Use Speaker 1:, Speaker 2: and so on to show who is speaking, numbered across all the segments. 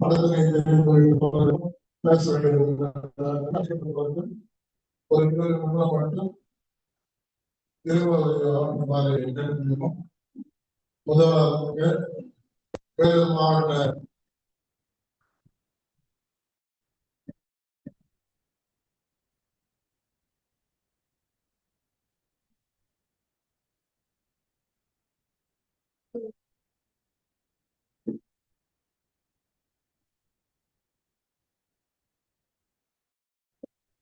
Speaker 1: தோழர்கள் ஒரு மட்டும் முதலாவது வேலூர் மாவட்ட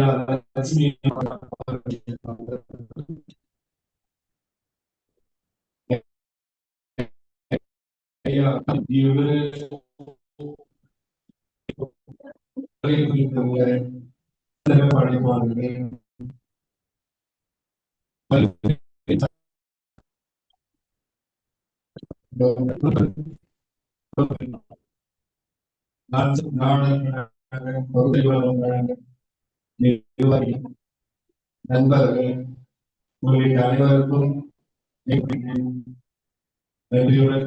Speaker 1: yeah. Yeah, you. உடன் நண்பர்கள் உள்ளிட்ட அனைவருக்கும் நன்றியுடன்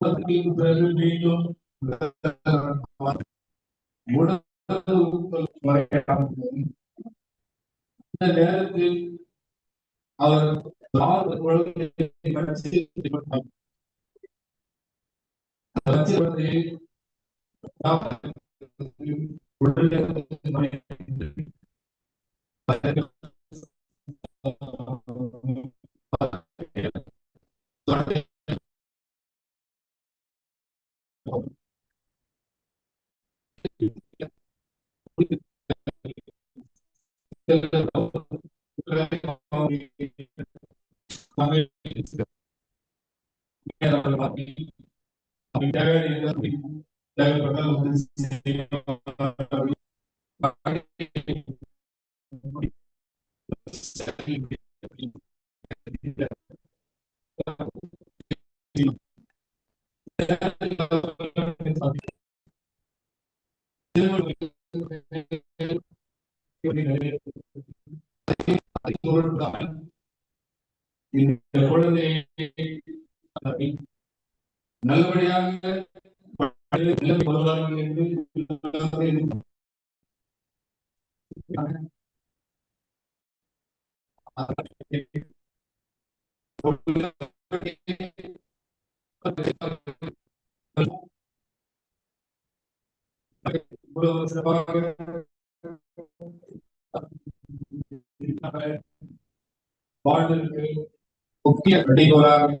Speaker 1: இந்த நேரத்தில் அவர் ஆறு குழந்தைகளை கடைசி Gracias. बाढ़ घटी हो रहा है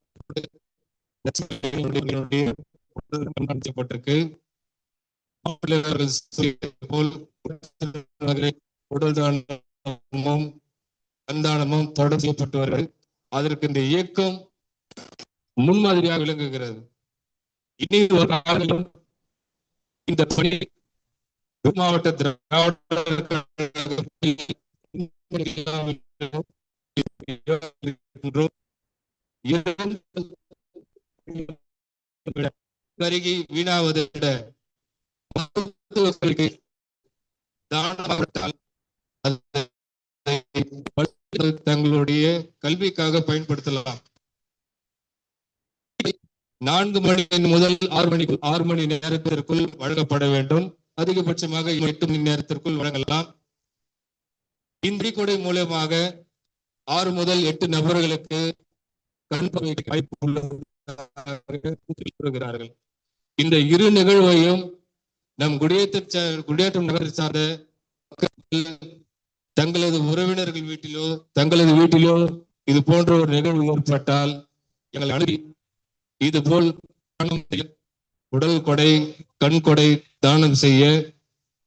Speaker 1: கண்காணிக்கப்பட்டிருக்கு உடல் தானமும் கந்தானமும் தொடர் அதற்கு இந்த இயக்கம் முன்மாதிரியாக விளங்குகிறது இனி ஒரு காலம் இந்த பணி மாவட்ட திராவிட கருகி வீணாவதை விட மருத்துவர்களுக்கு தங்களுடைய கல்விக்காக பயன்படுத்தலாம். நான்கு மணி முதல் ஆறு மணிக்கு ஆறு மணி நேரத்திற்குள் வழங்கப்பட வேண்டும். அதிகபட்சமாக எட்டு மணி நேரத்திற்குள் வழங்கலாம். இந்தி கொடை மூலமாக ஆறு முதல் எட்டு நபர்களுக்கு கண் வாய்ப்பு உள்ளது. கூறுகிறார்கள் இந்த இரு நிகழ்வையும் நம் குடியேற்ற குடியேற்றம் நகர் சார்ந்த தங்களது உறவினர்கள் வீட்டிலோ தங்களது வீட்டிலோ இது போன்ற ஒரு நிகழ்வு ஏற்பட்டால் எங்களை அணுகி இது போல் உடல் கொடை கண் கொடை தானம் செய்ய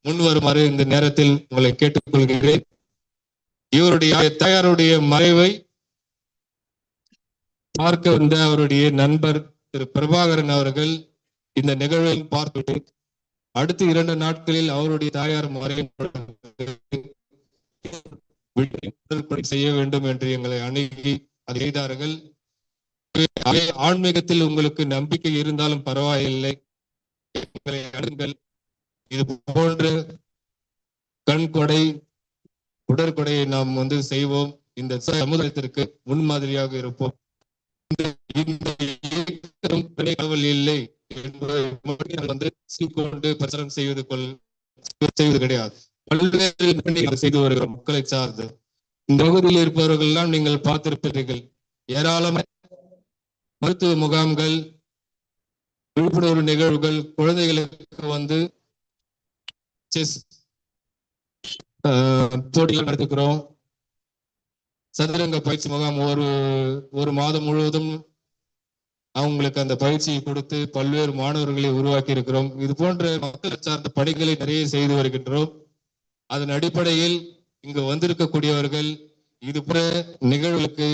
Speaker 1: முன் வருமாறு இந்த நேரத்தில் உங்களை கேட்டுக்கொள்கிறேன். இவருடைய தாயாருடைய மறைவை பார்க்க வந்த அவருடைய நண்பர் திரு பிரபாகரன் அவர்கள் இந்த நிகழ்வை பார்த்துட்டு அடுத்த இரண்டு நாட்களில் அவருடைய தாயார் செய்ய வேண்டும் என்று எங்களை அணுகி அதை செய்தார்கள். ஆன்மீகத்தில் உங்களுக்கு நம்பிக்கை இருந்தாலும் பரவாயில்லை. எங்களை அணுங்கள் இது போன்ற கண்கொடை உடற்கொடையை நாம் வந்து செய்வோம். இந்த சமுதாயத்திற்கு முன்மாதிரியாக இருப்போம். இல்லை வந்து சீர்கொண்டு பிரச்சாரம் செய்வது கொள் செய்வது கிடையாது பல்வேறு செய்து வருகிறோம் மக்களை சார்ந்து இந்த பகுதியில் இருப்பவர்கள் எல்லாம் நீங்கள் பார்த்திருப்பீர்கள் ஏராளமான மருத்துவ முகாம்கள் விழிப்புணர்வு நிகழ்வுகள் குழந்தைகளுக்கு வந்து செஸ் போட்டிகள் நடத்துக்கிறோம் சதுரங்க பயிற்சி முகாம் ஒரு ஒரு மாதம் முழுவதும் அவங்களுக்கு அந்த பயிற்சியை கொடுத்து பல்வேறு மாணவர்களை உருவாக்கி இருக்கிறோம் இது போன்ற மக்கள் சார்ந்த பணிகளை நிறைய செய்து வருகின்றோம். அதன் அடிப்படையில் இங்கு வந்திருக்கக்கூடியவர்கள் இது போன்ற நிகழ்வுகளுக்கு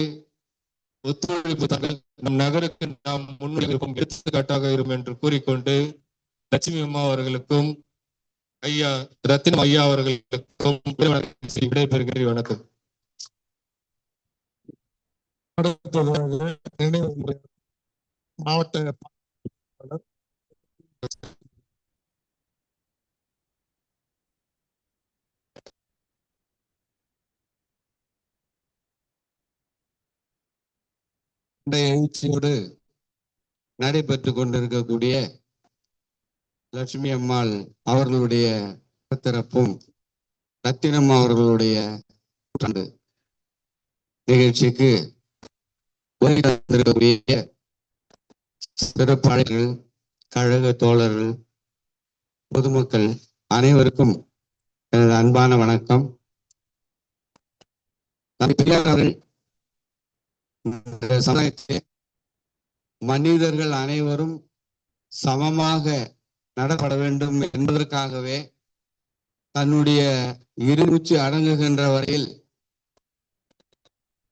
Speaker 1: ஒத்துழைப்பு தங்கள் நம் நகருக்கு நாம் முன்னிலிருக்கும் எடுத்துக்காட்டாக இருக்கும் என்று கூறிக்கொண்டு லட்சுமி அம்மா அவர்களுக்கும் ஐயா ரத்தினம் ஐயா அவர்களுக்கும் விடைபெறுகிறேன். வணக்கம்.
Speaker 2: அடுத்ததாக நினைவு மாவட்ட
Speaker 3: இந்த எழுச்சியோடு நடைபெற்று கொண்டிருக்கக்கூடிய லட்சுமி அம்மாள் அவர்களுடைய திறப்பும் ரத்தினம் அவர்களுடைய நிகழ்ச்சிக்கு வருகை தந்திருக்கக்கூடிய சிறப்பாளர்கள் கழக தோழர்கள் பொதுமக்கள் அனைவருக்கும் எனது அன்பான வணக்கம். சமயத்தில் மனிதர்கள் அனைவரும் சமமாக நடப்பட வேண்டும் என்பதற்காகவே தன்னுடைய இருமூச்சு அடங்குகின்ற வரையில்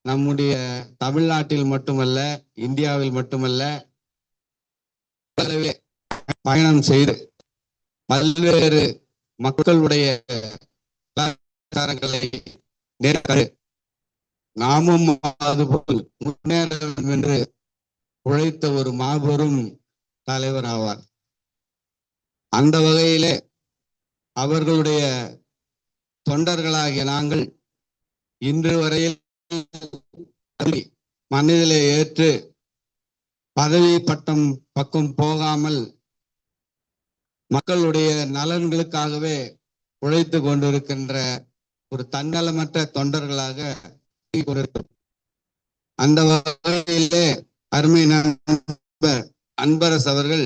Speaker 3: நம்முடைய தமிழ்நாட்டில் மட்டுமல்ல இந்தியாவில் மட்டுமல்ல பயணம் செய்து பல்வேறு மக்களுடைய கலாச்சாரங்களை நேர்கரு நாமும் அதுபோல் முன்னேற வேண்டும் என்று உழைத்த ஒரு மாபெரும் தலைவர் ஆவார். அந்த வகையிலே அவர்களுடைய தொண்டர்களாகிய நாங்கள் இன்று வரையில் மனதிலே ஏற்று பதவி பட்டம் பக்கம் போகாமல் மக்களுடைய நலன்களுக்காகவே உழைத்து கொண்டிருக்கின்ற ஒரு தன்னலமற்ற தொண்டர்களாக அந்த வகையிலே அருமை நண்பர் அன்பரஸ் அவர்கள்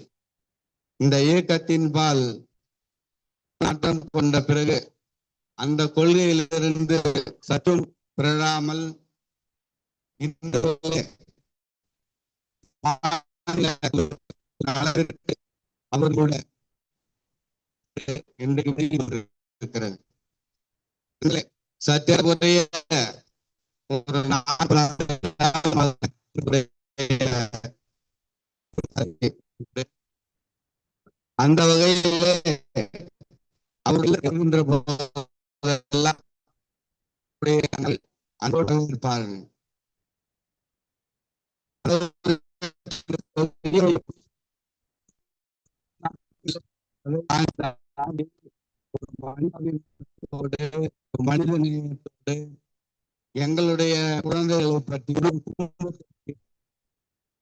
Speaker 3: இந்த இயக்கத்தின்பால் நாட்டம் கொண்ட பிறகு அந்த கொள்கையிலிருந்து சற்றும் பிறழாமல் இந்த அளவிற்கு இருக்கிறது. ஒரு அந்த வகையிலே அவர்கள் உடையவர்கள் போதெல்லாம் அன்போடு இருப்பார்கள் மனிதனோடு எங்களுடைய குழந்தைகளை பற்றியும்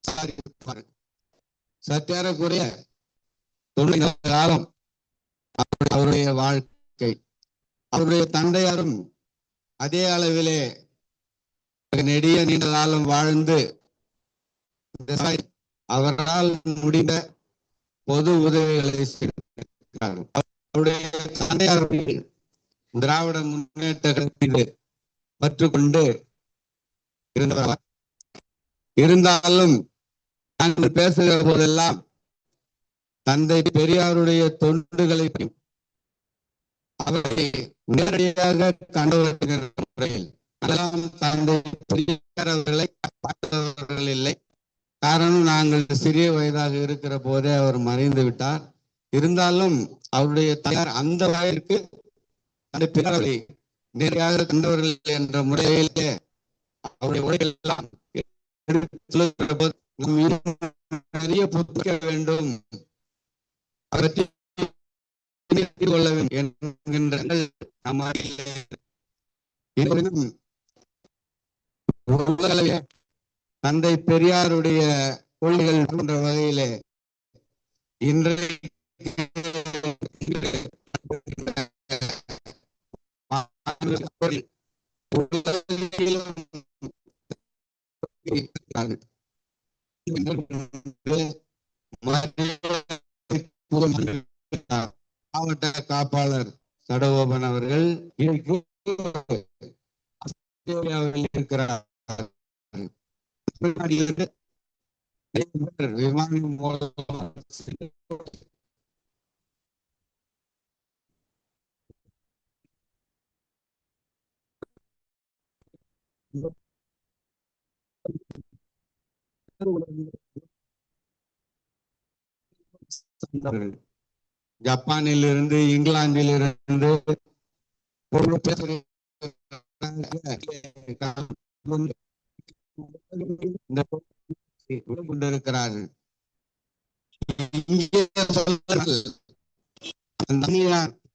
Speaker 3: விசாரிப்பார்கள். சற்றேறக்குறைய தொண்ணூறு காலம் அவருடைய வாழ்க்கை அவருடைய தந்தையாரும் அதே அளவிலே நெடிய நீண்ட காலம் வாழ்ந்து அவரால் முடிந்த பொது உதவிகளை அவருடைய தந்தையார் திராவிட முன்னேற்ற கழகத்திலே பற்றுக்கொண்டு இருந்தவர்? இருந்தாலும் நாங்கள் பேசுகிற போதெல்லாம் தந்தை பெரியாருடைய தொண்டுகளை அவரை நேரடியாக கண்டவர்கள் முறையில் அதெல்லாம் தந்தை பெரியார் அவர்களை பார்த்தவர்கள் இல்லை. காரணம் நாங்கள் சிறிய வயதாக இருக்கிற போதே அவர் மறைந்து விட்டார். இருந்தாலும் அவருடைய தாயார் அந்த வயதிற்கு அந்த பிறரை நேரடியாக கண்டவர்கள் என்ற முறையிலே அவருடைய உரையெல்லாம் நிறைய புதுக்க வேண்டும். அவற்றை கொள்ள வேண்டும் என்கின்ற தந்தை பெரியாருடைய கொள்கைகள் போன்ற வகையிலே மாவட்ட காப்பாளர் சடகோபன் அவர்கள் ஆஸ்திரேலியாவில் இருக்கிறார். விமானம் மூலம் ஜப்பானில் இருந்து இங்கிலாந்தில் இருந்து கொண்டிருக்கிறார்கள்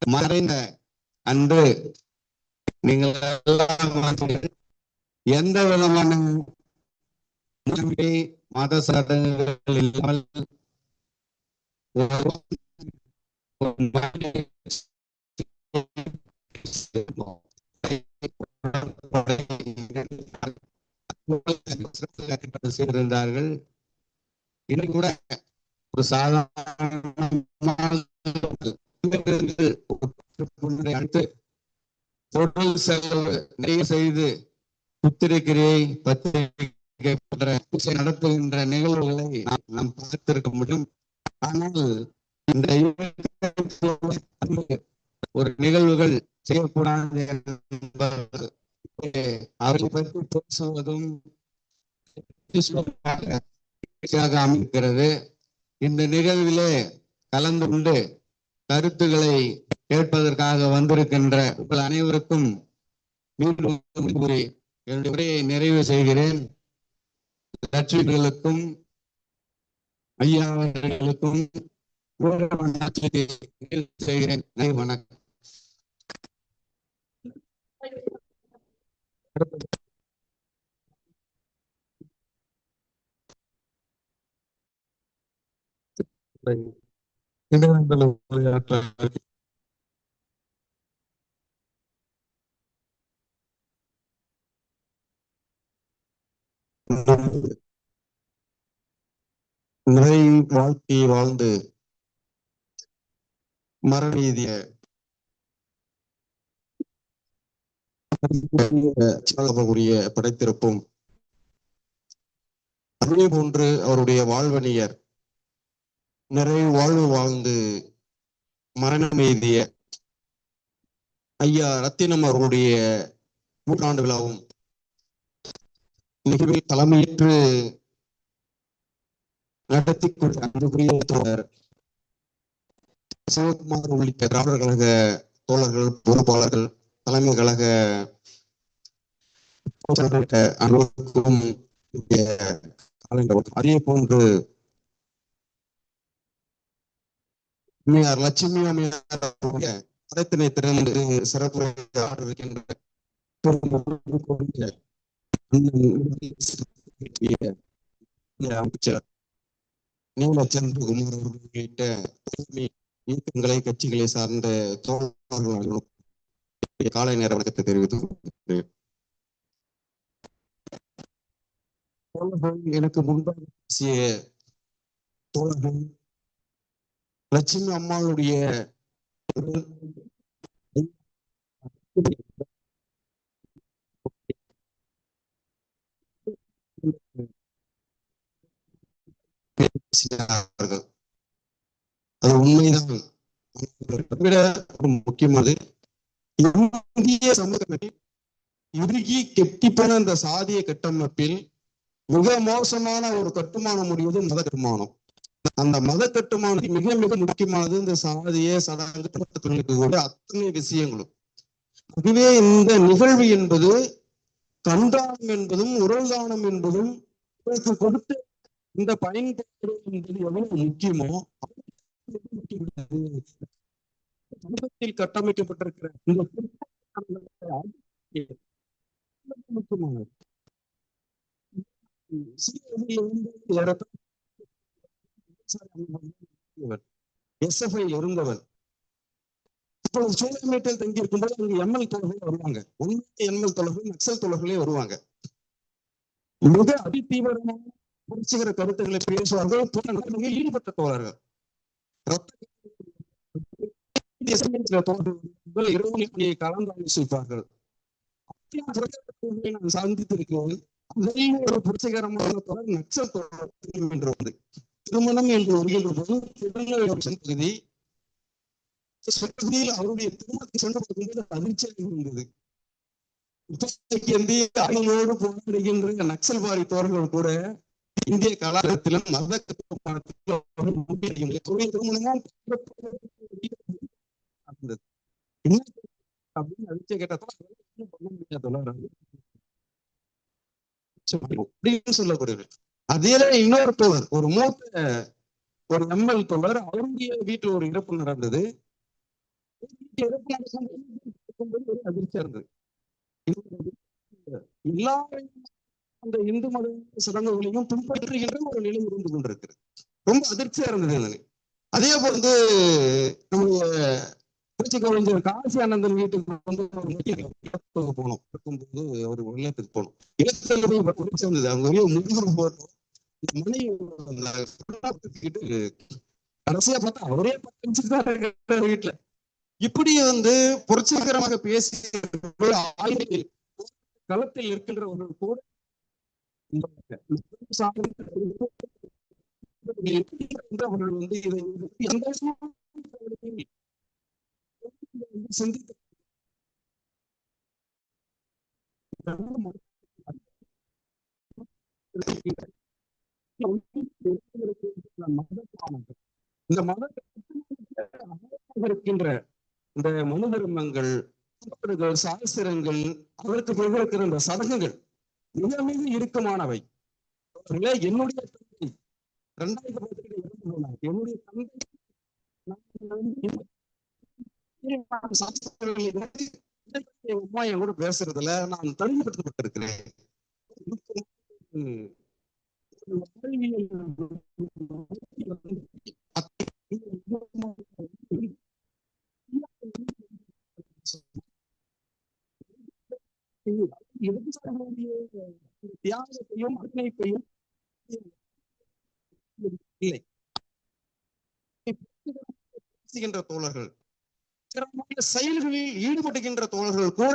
Speaker 3: மறைந்த அன்று நீங்கள் எந்த விதமான மத சடங்குகள் இல்லாமல் செய்திருந்தார்கள் இன்னும் கூட ஒரு சாதாரண அடுத்து பொருள் செலவு நிறைய செய்து புத்திரிக்கிரியை பத்திரிகை போன்ற நடத்துகின்ற நிகழ்வுகளை நாம் நாம் பார்த்திருக்க முடியும் ஆனால் இந்த ஒரு நிகழ்வுகள் செய்யக்கூடாது அவரை பற்றி பேசுவதும் அமைக்கிறது இந்த நிகழ்விலே கலந்து கொண்டு கருத்துக்களை கேட்பதற்காக வந்திருக்கின்ற உங்கள் அனைவருக்கும் மீண்டும் என்னுடைய உரையை நிறைவு செய்கிறேன். லட்சுமிகளுக்கும் ஐயா அவர்களுக்கும் செய்கிறேன் வணக்கம்
Speaker 2: உரையாற்ற
Speaker 4: நிறை வாழ்க்கையை வாழ்ந்து மரணீதிய உரிய படைத்திருப்பும். அதே போன்று அவருடைய வாழ்வணியர் நிறைவு வாழ்வு வாழ்ந்து மரணம் எய்திய ஐயா ரத்தினம் அவர்களுடைய நூற்றாண்டு விழாவும் நிகழ்வில் தலைமையேற்று நடத்தி கொண்ட அன்புக்குரிய சிவகுமார் உள்ளிட்ட திராவிடர் கழக தோழர்கள் பொறுப்பாளர்கள் தலைமை கழக அனைவருக்கும் அதே போன்று அம்மையார் லட்சுமி அம்மையார் அவருடைய திறந்து சிறப்பு ஆற்றிருக்கின்ற அமைச்சர் நீலச்சந்திரகுமார் அவர்கள் உள்ளிட்ட தூய்மை இயக்கங்களை கட்சிகளை சார்ந்த தோழர்கள் காலை நேர வணக்கத்தை தெரிவித்து எனக்கு முன்பாக பேசிய தோழர்கள் லட்சுமி அம்மாளுடைய பேசினார்கள். அது உண்மைதான். விட முக்கியமானது இந்திய சமூகத்தில் இறுகி கெட்டிப்போன இந்த சாதிய கட்டமைப்பில் மிக மோசமான ஒரு கட்டுமானம் முடிவது மத கட்டுமானம். அந்த மத கட்டுமானத்தில் மிக மிக முக்கியமானது இந்த சாதிய சடங்கு தொழிலுக்கு கூட அத்தனை விஷயங்களும். அதுவே இந்த நிகழ்வு என்பது கன்றானம் என்பதும் உரல்தானம் என்பதும் இதற்கு கொடுத்த இந்த பயன்பாடு என்பது எவ்வளவு முக்கியமோ சமூகத்தில் கட்டமைக்கப்பட்டிருக்கிற இந்த முக்கியமானது எஸ்எஃப்ஐ இருந்தவர். இப்பொழுது தங்கி இருக்கும்போது அங்கு எம்எல் தோழர்கள் வருவாங்க. உண்மை எம்எல் தோழர்கள் நக்சல் தொழர்களே வருவாங்க. மிக அதிதீவிரமான புரட்சிகர கருத்துக்களை பேசுவார்கள் ஈடுபட்ட தோழர்கள் ரத்த இந்திய சமூகத்தில தோழர்கள் இரவு மணியை கலந்து ஆலோசிப்பார்கள். நான் சந்தித்திருக்கிறேன் அதில் ஒரு புரட்சிகரமான தொடர் நட்சத்திரம் என்று வந்து திருமணம் என்று வருகின்ற போது திருநெல்வேலி பகுதி பகுதியில் அவருடைய திருமணத்தை சென்று பார்க்கும்போது அதிர்ச்சியாக இருந்தது. இப்போதைக்கு இந்திய போராடுகின்ற நக்சல்வாரி தோழர்கள் கூட இந்திய கலாச்சாரத்திலும் மத அப்படின்னு சொல்லக்கூடியது அதே இன்னொரு தோழர் ஒரு மூத்த ஒரு எம்எல் தோழர் அவருடைய வீட்டில் ஒரு இறப்பு நடந்தது இறப்பு அதிர்ச்சியா இருந்தது எல்லா அந்த இந்து மத சடங்குகளையும் பின்பற்றுகின்ற ஒரு நிலை இருந்து கொண்டிருக்கிறது. ரொம்ப அதிர்ச்சியா இருந்தது எனக்கு அதே போல வந்து நம்முடைய திருச்சி கவிஞர் காசி ஆனந்தன் வீட்டுக்கு வந்து ஒரு இலக்கிய போனோம். இருக்கும்போது ஒரு இல்லத்துக்கு போனோம். இல்லத்துல போய் ஒரு சேர்ந்தது. அங்க ஒரே முதுகுறு போட்டோம். மணி கடைசியா பார்த்தா அவரே பத்து நிமிஷம் தான் இருக்காரு வீட்டுல. இப்படி வந்து புரட்சிகரமாக பேசி ஆயுதத்தில் களத்தில் இருக்கின்ற ஒரு கூட அவர்கள் வந்து இதை சிந்தித்து இந்த மத இருக்கின்ற இந்த மனு தர்மங்கள் சாஸ்திரங்கள் அதற்கு பிறகு இருக்கிற இந்த சடங்குகள் மிக மிக இறுக்கமானவை என்னுடைய தந்தை ரெண்டாயிரத்தி பத்துல என்னுடைய தந்தை நான் வந்து என் கூட பேசுறதுல நான் தனிமைப்படுத்தப்பட்டிருக்கிறேன். உம், இடதுசாரிகளுடைய தியாகத்தையும் அர்ப்பணிப்பையும் இல்லை பேசுகின்ற தோழர்கள் சிறப்பான செயல்களில் ஈடுபடுகின்ற தோழர்கள் கூட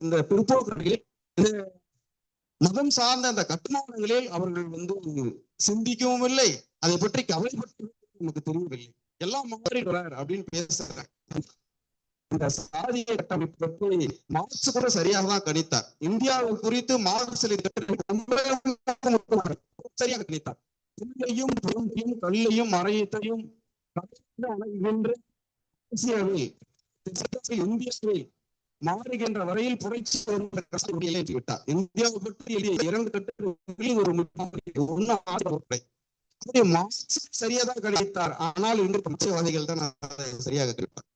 Speaker 4: இந்த பிற்போக்குகளில் இந்த மதம் சார்ந்த அந்த கட்டுமானங்களில் அவர்கள் வந்து சிந்திக்கவும் இல்லை அதை பற்றி கவலைப்பட்டு நமக்கு தெரியவில்லை. எல்லாம் மாறிடுறார் அப்படின்னு பேசுறாங்க. அந்த சாதிய கட்டமைப்பு பற்றி மார்க்ஸ் கூட சரியாக தான் கணித்தார். இந்தியாவை குறித்து மார்க்ஸ் சரியாக கணித்தார். புல்லையும் பொருந்தையும் கல்லையும் மறையத்தையும் இந்தியாவில் மாறுகின்ற வரையில் புரட்சி என்று விட்டார் இந்தியாவை பற்றி இரண்டு கட்டுரைகளில் ஒரு முக்கிய ஒண்ணு சரியாதான் கணித்தார். ஆனால் இன்று பட்சவாதிகள் தான் சரியாக கிடைப்பார்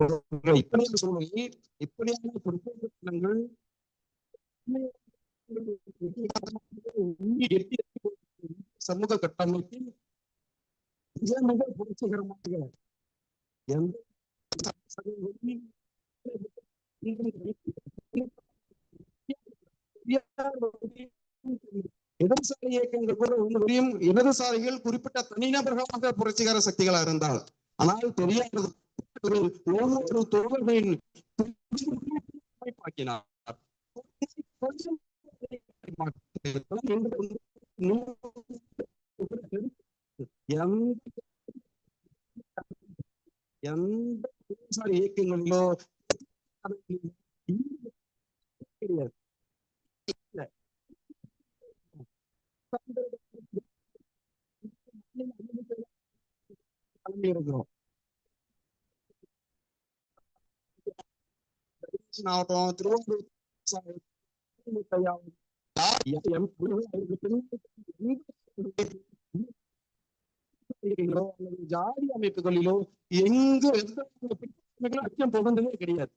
Speaker 4: இப்படியான இப்படியான சமூக கட்டமைப்பில் மிக மிக புரட்சிகரமாக எந்த இடதுசாரி இயக்கங்கள் கூட ஒன்றும் இடதுசாரிகள் குறிப்பிட்ட தனிநபர்களாக புரட்சிகர சக்திகளா இருந்தால் ஆனால் தெரியாதது ஒவ்வொரு தோழர்களின் எந்த இயக்கங்களிலோ கிடையாது இருக்கிறோம் ஆகட்டும் திருவாரூர் அல்லது ஜாதி அமைப்புகளிலோ எங்க எந்த அச்சம் புகுந்ததே கிடையாது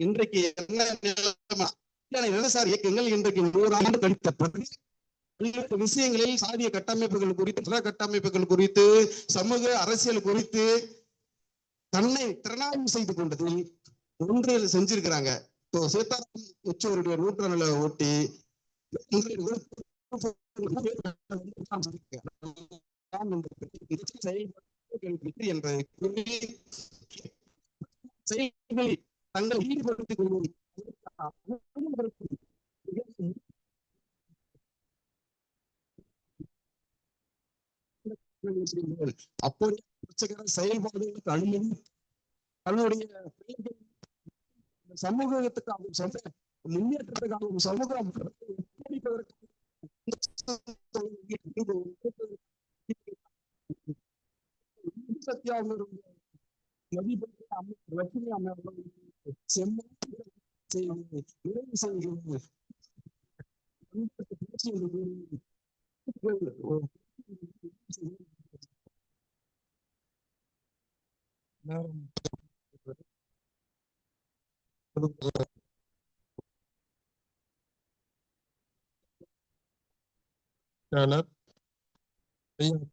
Speaker 4: இன்றைக்கு என்ன விவசாய இயக்கங்கள் இன்றைக்கு நூறு ஆண்டு கழித்த பிறகு பல்வேறு விஷயங்களில் சாதிய கட்டமைப்புகள் குறித்து பிற கட்டமைப்புகள் குறித்து சமூக அரசியல் குறித்து தன்னை திறனாய்வு செய்து கொண்டதில் ஒன்று செஞ்சிருக்கிறாங்க. இப்போ சீதாராம் யெச்சூரியுடைய நூற்றாண்டுல ஒட்டி என்ற செயல்களில் தங்களை ஈடுபடுத்திக் கொள்வது அப்படி பிரச்சகர செயல்பாடுகளுக்கு அனுமதி தன்னுடைய சமூகத்துக்காகவும் சமூக முன்னேற்றத்துக்காகவும் சமூகம் லட்சுமி செய்வது நிறைவு செய்கிறது
Speaker 1: ஞானர் ஐயா